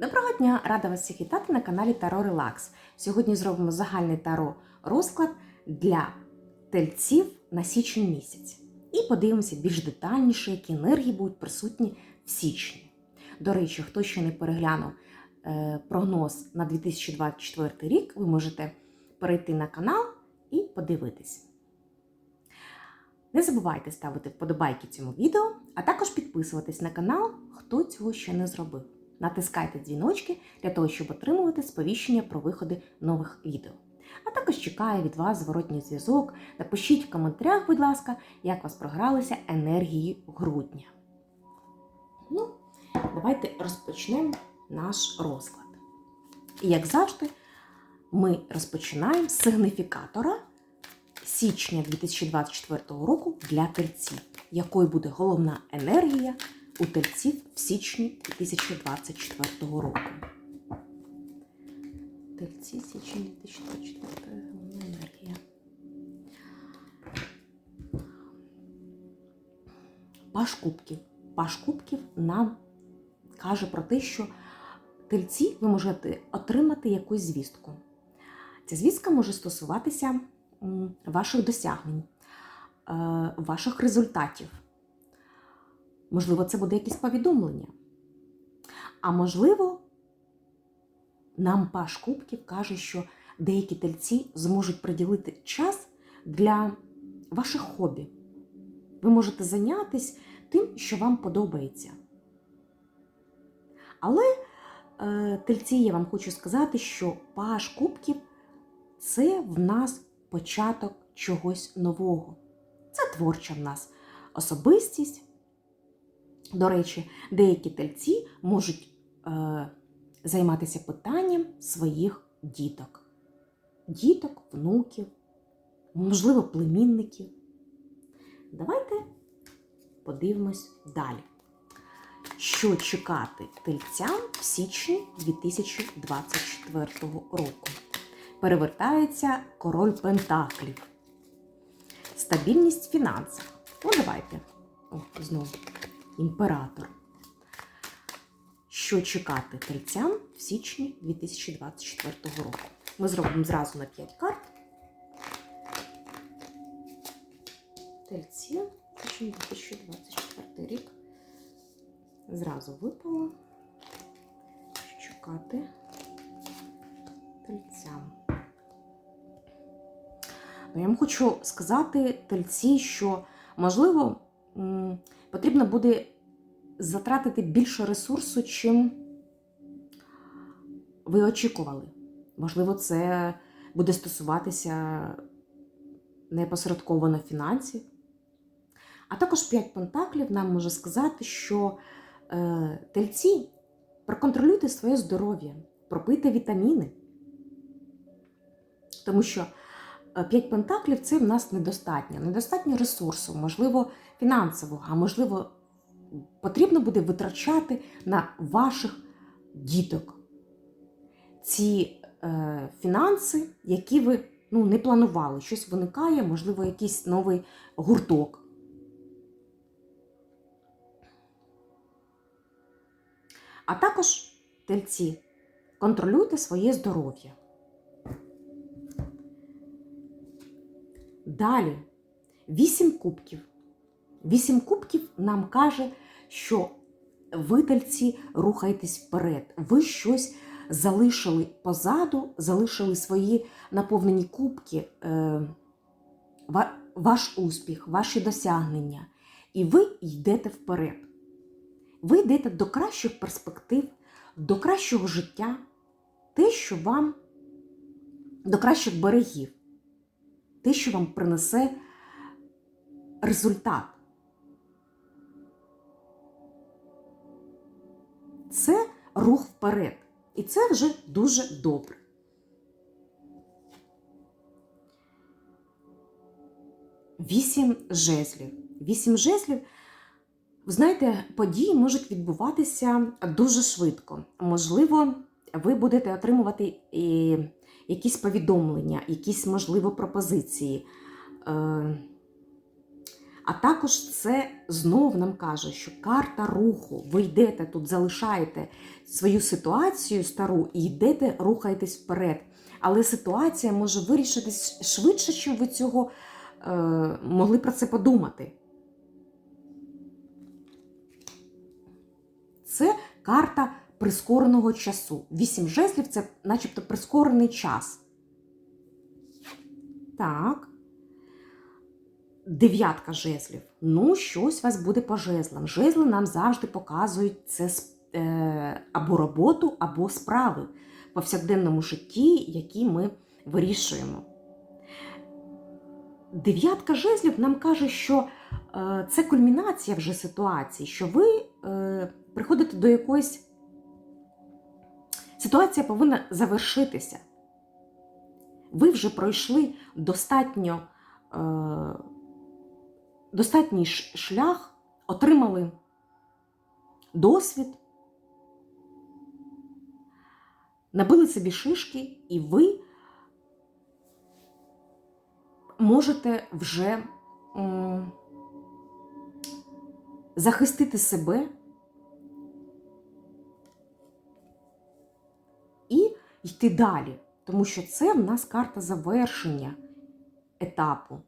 Доброго дня! Рада вас всіх вітати на каналі Таро Релакс. Сьогодні зробимо загальний таро розклад для тельців на січень місяць. І подивимося більш детальніше, які енергії будуть присутні в січні. До речі, хто ще не переглянув е, прогноз на 2024 рік, ви можете перейти на канал і подивитись. Не забувайте ставити вподобайки цьому відео, а також підписуватись на канал, хто цього ще не зробив. Натискайте дзвіночки для того, щоб отримувати сповіщення про виходи нових відео. А також чекаю від вас зворотній зв'язок. Напишіть в коментарях, будь ласка, як вас програлися енергії грудня. Ну, давайте розпочнемо наш розклад. І як завжди, ми розпочинаємо з сигніфікатора січня 2024 року для тельців, якою буде головна енергія у тельців в січні 2024 року. Тельці січень 2024 головна енергія. Паш кубків. Паш кубків нам каже про те, що тельці ви можете отримати якусь звістку. Ця звістка може стосуватися ваших досягнень, е, ваших результатів. Можливо, це буде якесь повідомлення. А можливо, нам Паш Кубків каже, що деякі тельці зможуть приділити час для ваших хобі. Ви можете зайнятися тим, що вам подобається. Але е, тельці, я вам хочу сказати, що Паш Кубків це в нас початок чогось нового. Це творча в нас особистість. До речі, деякі тельці можуть е, займатися питанням своїх діток. Діток, внуків, можливо, племінників. Давайте подивимось далі. Що чекати тельцям в січні 2024 року? Перевертається король Пентаклів. Стабільність фінансів. Ну, давайте. О, знову імператор. Що чекати тельцям в січні 2024 року? Ми зробимо зразу на 5 карт. Тельці січень 2024 рік. Зразу випало. Що чекати тельцям. Ну, я вам хочу сказати тельці, що можливо потрібно буде затратити більше ресурсу, чим ви очікували. Можливо, це буде стосуватися непосередковано фінансів. А також 5 пентаклів нам може сказати, що е, тельці проконтролюйте своє здоров'я, пропийте вітаміни. Тому що 5 пентаклів це в нас недостатньо. Недостатньо ресурсу, можливо, фінансового, а можливо, потрібно буде витрачати на ваших діток ці е, фінанси, які ви ну, не планували. Щось виникає, можливо, якийсь новий гурток. А також тельці, контролюйте своє здоров'я. Далі, вісім кубків. Вісім кубків нам каже, що ви тельці рухаєтесь вперед. Ви щось залишили позаду, залишили свої наповнені кубки, е, ваш успіх, ваші досягнення. І ви йдете вперед. Ви йдете до кращих перспектив, до кращого життя, те, що вам до кращих берегів, те, що вам принесе результат. Це рух вперед. І це вже дуже добре. Вісім жезлів. Вісім жезлів, ви знаєте, події можуть відбуватися дуже швидко. Можливо, ви будете отримувати якісь повідомлення, якісь, можливо, пропозиції. Е, А також це знов нам каже, що карта руху. Ви йдете тут, залишаєте свою ситуацію стару і йдете, рухаєтесь вперед. Але ситуація може вирішитись швидше, чим ви цього е, могли про це подумати. Це карта прискореного часу. Вісім жезлів це начебто прискорений час. Так. Дев'ятка жезлів. Ну, щось у вас буде по жезлам. Жезли нам завжди показують це е, або роботу, або справи в повсякденному житті, які ми вирішуємо. Дев'ятка жезлів нам каже, що е, це кульмінація вже ситуації, що ви е, приходите до якоїсь ситуація повинна завершитися. Ви вже пройшли достатньо, е, достатній шлях, отримали досвід, набили собі шишки, і ви можете вже м, захистити себе йти далі. Тому що це в нас карта завершення етапу.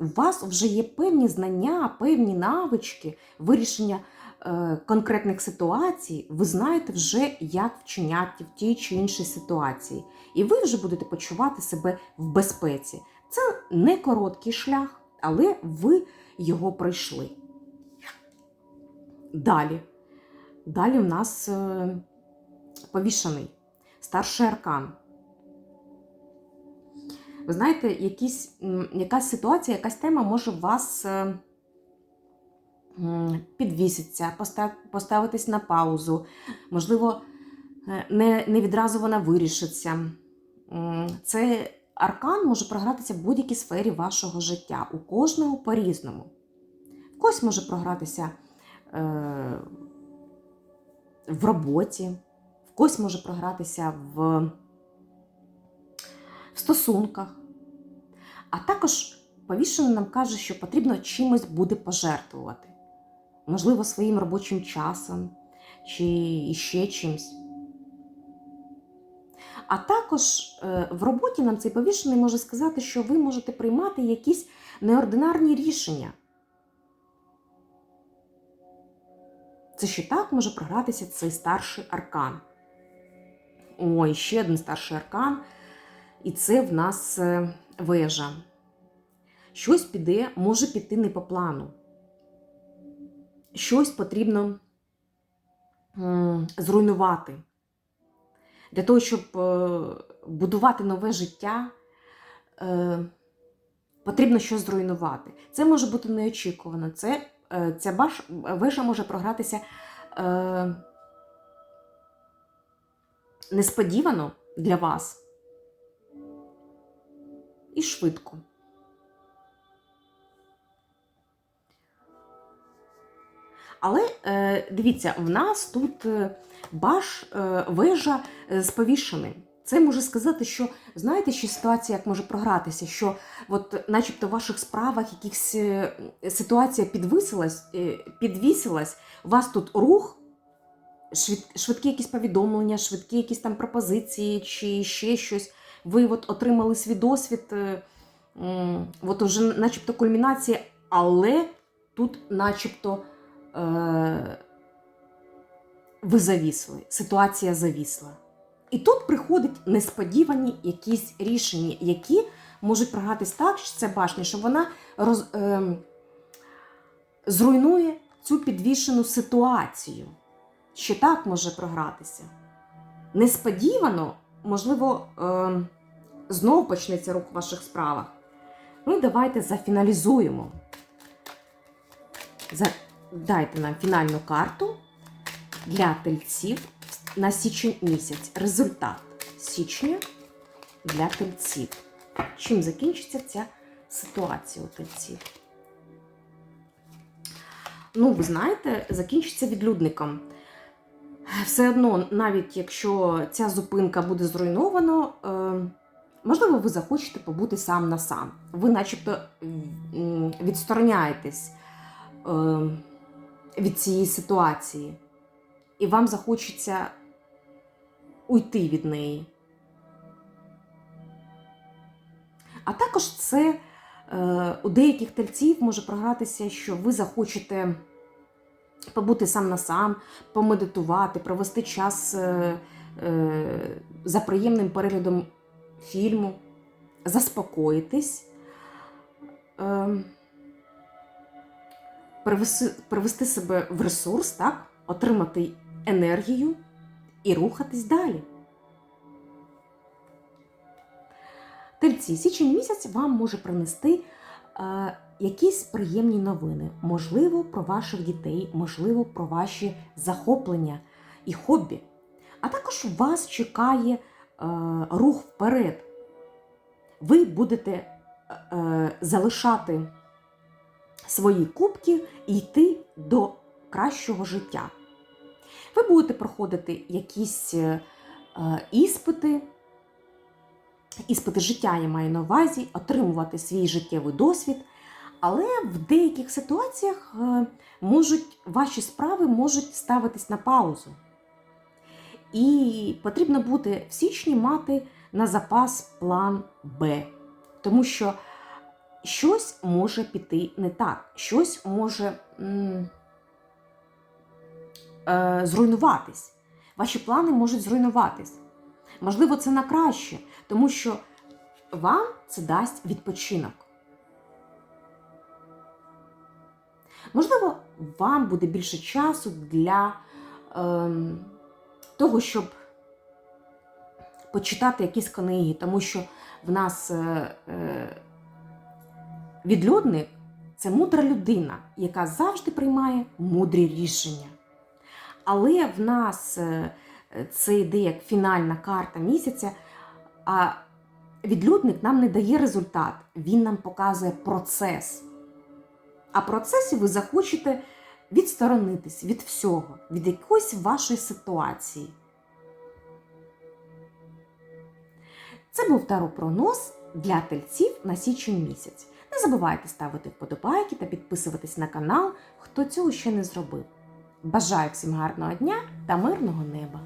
У вас вже є певні знання, певні навички вирішення е, конкретних ситуацій. Ви знаєте вже, як вчиняти в тій чи іншій ситуації. І ви вже будете почувати себе в безпеці. Це не короткий шлях, але ви його пройшли. Далі. Далі в нас е, повішаний старший аркан. Ви знаєте, якісь, якась ситуація, якась тема може вас е, підвіситься, поставитись на паузу, можливо, е, не, не відразу вона вирішиться. Це аркан може програтися в будь-якій сфері вашого життя. У кожного по-різному. В когось може програтися е, в роботі, когось може програтися в, в стосунках. А також повішений нам каже, що потрібно чимось буде пожертвувати. Можливо, своїм робочим часом чи ще чимось. А також е, в роботі нам цей повішений може сказати, що ви можете приймати якісь неординарні рішення. Це ще так може програтися цей старший аркан. Ой, ще один старший аркан. І це в нас е, вежа. Щось піде, може піти не по плану. Щось потрібно зруйнувати. Для того, щоб е, будувати нове життя, е, потрібно щось зруйнувати. Це може бути неочікувано. Це, Ця вежа може програтися несподівано для вас і швидко. Але е, дивіться, в нас тут е, баш е, вежа з повішеним. Це може сказати, що знаєте, що ситуація як може програтися, що от, начебто в ваших справах якихось ситуація підвисилась, підвісилась, у вас тут рух, швидкі якісь повідомлення, швидкі якісь там пропозиції чи ще щось. Ви от отримали свій досвід, е, от уже начебто кульмінація, але тут начебто е, ви завісли, ситуація завісла. І тут приходять несподівані якісь рішення, які можуть програтись так, що це башня, що вона роз, е, зруйнує цю підвішену ситуацію. Ще так може програтися. Несподівано, можливо, е, знову почнеться рух в ваших справах. Ну давайте зафіналізуємо. За... Дайте нам фінальну карту для тельців на січень місяць. Результат січня для тельців. Чим закінчиться ця ситуація у тельців? Ну, ви знаєте, закінчиться відлюдником. Все одно, навіть якщо ця зупинка буде зруйнована, Можливо, ви захочете побути сам на сам. Ви начебто відстороняєтесь е, від цієї ситуації, і вам захочеться уйти від неї. А також це е, у деяких тельців може програтися, що ви захочете побути сам на сам, помедитувати, провести час е, е, за приємним переглядом фільму, заспокоїтись, е, привести, привести себе в ресурс, так? отримати енергію і рухатись далі. Тельці, січень місяць вам може принести е, якісь приємні новини, можливо, про ваших дітей, можливо, про ваші захоплення і хобі. А також вас чекає е, рух вперед. Ви будете е, е, залишати свої кубки і йти до кращого життя. Ви будете проходити якісь е, е, іспити, іспити життя я маю на увазі, отримувати свій життєвий досвід. Але в деяких ситуаціях е, можуть, ваші справи можуть ставитись на паузу. І потрібно буде в січні мати на запас план Б. Тому що щось може піти не так, щось може м, е, зруйнуватись. Ваші плани можуть зруйнуватись. Можливо, це на краще, тому що вам це дасть відпочинок. Можливо, вам буде більше часу для ем, того, щоб почитати якісь книги, тому що в нас е, е, відлюдник це мудра людина, яка завжди приймає мудрі рішення. Але в нас е, це йде як фінальна карта місяця, а відлюдник нам не дає результат, він нам показує процес. А процесі ви захочете відсторонитись від всього, від якоїсь вашої ситуації. Це був таро-прогноз для тельців на січень місяць. Не забувайте ставити вподобайки та підписуватись на канал, хто цього ще не зробив. Бажаю всім гарного дня та мирного неба!